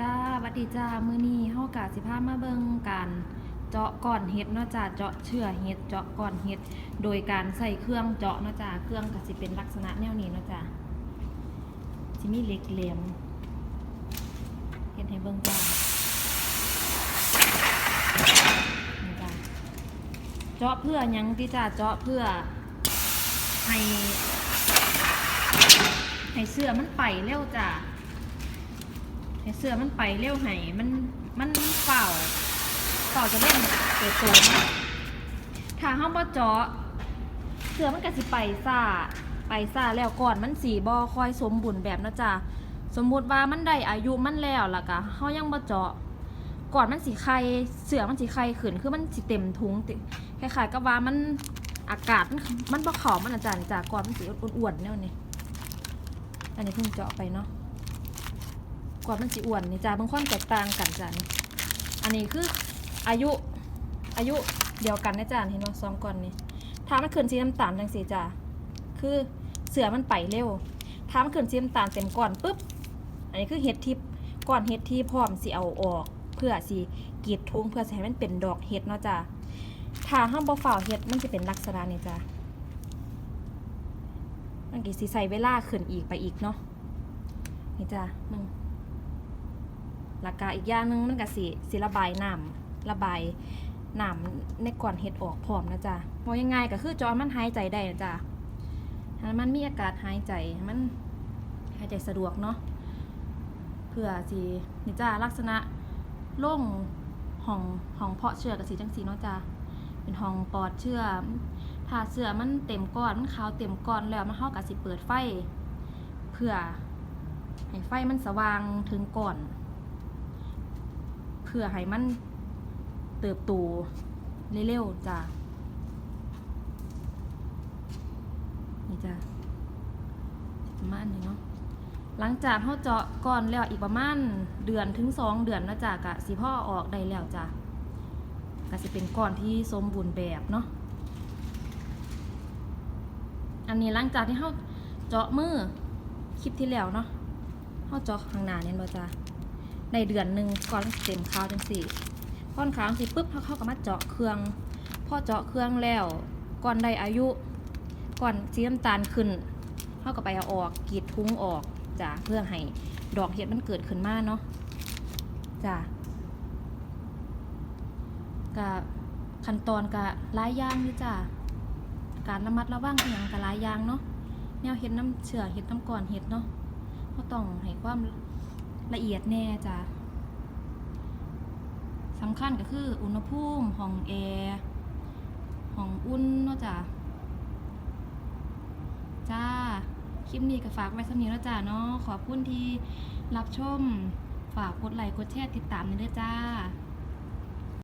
จ้าวัดดีจ้า มือนี้เฮากะสิพามาเบิ่งการเจาะก้อนเห็ดเนาะจ้าเจาะเชื่อเห็ดเจาะก้อนเห็ด โดยการใส่เครื่องเจาะเนาะจ้าเครื่องก็สิเป็นลักษณะแนวนี้เนาะจ้าสิมีเหล็กแหลมเฮ็ดให้เบิ่งจ้านี่จ้าเจาะเพื่อยังที่จ้าเจาะเพื่อให้ให้เสื้อมันไปเร็วจ้า ให้เสื้อมันไปเร็วให้มันมันเป่าเป่าจะเล่นเกิดโตนะถ้าเฮาบ่เจาะเสื้อมันก็สิไปซ่าไปซ่าแล้วก่อนมันสีบ่ค่อยสมบูรณ์แบบนะจ๊ะสมมุติว่ามันได้อายุมันแล้วล่ะก็เฮายังบ่เจาะก่อนมันสิไข่เสื้อมันสิไข่ขึ้นคือมันสิเต็มถุงคล้ายๆกับว่ามันอากาศมันมันบ่เข้ามันอาจารย์จ้ะก่อนมันสิอ้วนๆแนวนี้อันนี้เพิ่งเจาะไปเนาะ ว่ามันสิอ้วนนี่จ้าบางคนแตกต่างกันจ้านี่อันนี้คืออายุอายุเดียวกันนะจ้าเห็นว่าสองก่อนนี่ถ้ามันขึ้นสีน้ำตาลจังสีจ้าคือเสือมันไปเร็วถ้ามันขึ้นสีน้ำตาลเต็มก่อนปุ๊บอันนี้คือเห็ดทิพย์ก่อนเห็ดที่พร้อมสิเอาออก เพื่อสิกีดทุงเพื่อสิให้มันเป็นดอกเห็ดเนาะจ้าถ้าห้ามบ่ฝ่าวเห็ดมันจะเป็นลักษณะนี้จ้ามันก็สิใส่เวลาขึ้นอีกไปอีกเนาะนี่จ้ามึง แล้วก็อีกอย่างหนึงมันก็สิสิระบายน้ำระบายน้ำในก่อนเห็ดออกพร้อมนะจ๊ะมองยังไงก็คือจอมันหายใจได้นะจ๊ะมันมีอากาศหายใจมันหายใจสะดวกเนาะเพื่อสินี่จ้าลักษณะโล่งห้องห้องเพาะเชื้อกับสีจังสีเนาะจ้ะเป็นห้องปอดเชื้อถ้าเชื้อมันเต็มก้อนมันขาวเต็มก้อนแล้วมันเข้ากับสิเปิดไฟ เพื่อให้ไฟมันสว่างถึงก่อน พื่อให้มันเติบโตเร็วๆจ้ะนี่จ้ะประมาณนี้เนาะหลังจากเขาเจาะก่อนแล้วอีกประมาณเดือนถึงสองเดือนนะจ้ะกะสิพ่อออกได้แล้วจ้ะกะสิเป็นก้อนที่สมบูรณ์แบบเนาะอันนี้หลังจากที่เขาเจาะมือคลิปที่แล้วเนาะเขาเจาะข้างหน้าเนี่ยบ่จ้ะ ในเดือนหนึ่งก่อนเต็มข้าวจังสี่ก้อนขาวสิปุ๊บเขาเข้ากับมาเจาะเครื่องพอเจาะเครื่องแล้วก่อนได้อายุก่อนสีน้ำตาลขึ้นเขาก็ไปเอาออกกรีดทุ้งออกจ้ะเพื่อให้ดอกเห็ดมันเกิดขึ้นมาเนาะจ้ะกับขั้นตอนกับลายย่างนี่จ้ะการระมัดระวังอย่างกับลายย่างเนาะแนวเห็ดน้ำเชื่อเห็ดน้ำก่อนเห็ดเนาะก็ต้องให้ความ ละเอียดแน่จ้ะสำคัญก็คืออุณหภูมิห้องแอร์ห้องอุ่นเนาะจ้ะจ้า คลิปนี้ก็ฝากไว้สำนี้แล้วจ้าเนาะขอบคุณที่รับชม ฝากกดไลค์กดแชร์ติดตามนี่ด้วยจ้า